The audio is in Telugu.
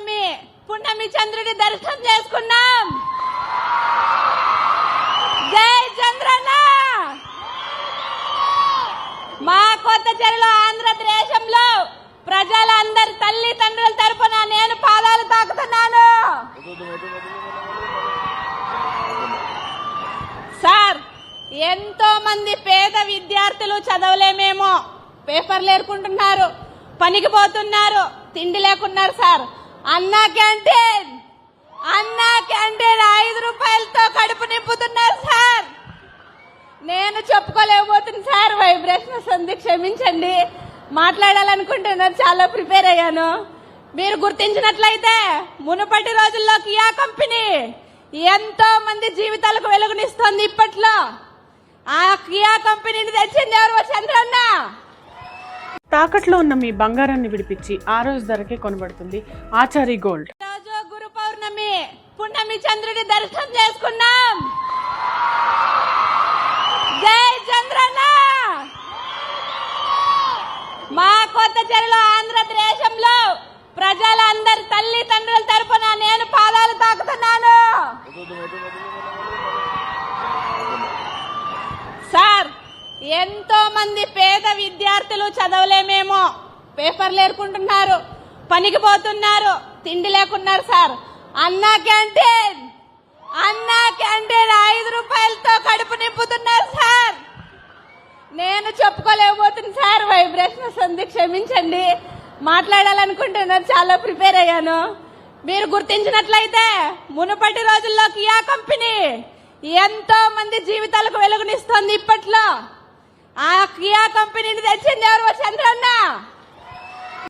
పున్నమి పున్నమి చంద్రుడి దర్శనం చేసుకున్నాం. జై చంద్రన్న! మా కొత్త చెరులో ఆంధ్రదేశంలో ప్రజలందరి తల్లిదండ్రుల తరపున నేను పాదాలు తాకుతున్నాను. సార్ ఎంతో మంది పేద విద్యార్థులు చదవలేమేమో. పేపర్లు ఏరుకుంటున్నారు పనికి పోతున్నారు తిండి లేకున్నారు sir. Anna canteen Anna canteen ఐదు రూపాయలతో కడుపు నింపుతున్నారు సార్. నేను చెప్పుకోలేకపోతుంది సార్. వైబ్రేషన్స్ ఉంది క్షమించండి. మాట్లాడాలనుకుంటున్నారు చాలా ప్రిపేర్ అయ్యాను. మీరు గుర్తించినట్లయితే మునుపటి రోజుల్లో కియా కంపెనీ ఎంతో మంది జీవితాలకు వెలుగునిస్తోంది ఇప్పట్లో. ఆ కియా కంపెనీని తెచ్చింది ఎవరు? చంద్రన్న. తాకట్లో ఉన్న మీ బంగారాన్ని విడిపించి ఆ రోజు ధరకే కొనబడుతుంది ఆచారి గోల్డ్. రోజు గురు పౌర్ణమి పున్నమి చంద్రుడి దర్శనం చేసుకున్నాం. జై చంద్రన్న! మా కొత్త చెరులో ఆంధ్రదేశంలో ప్రజలందరి తల్లిదండ్రుల తరపున నేను పాదాలు తాకుతున్నాను. సార్ ఎంతో మంది విద్యార్థులు చదవలేమేమో. పేపర్లు ఏరుకుంటున్నారు పనికి పోతున్నారు తిండి లేకున్నారు sir. Anna canteen Anna canteen ఐదు రూపాయలతో కడుపు నింపుతున్నారు సార్. నేను చెప్పుకోలేకపోతుంది సార్ వైబ్రేషన్ ఉంది క్షమించండి. మాట్లాడాలనుకుంటున్నారు చాలా ప్రిపేర్ అయ్యాను. మీరు గుర్తించినట్లయితే మునుపటి రోజుల్లో కియా కంపెనీ ఎంతో మంది జీవితాలకు వెలుగునిస్తోంది ఇప్పట్లో. ఆ కంపెనీని తెచ్చింది ఎవరు? చంద్రన్న.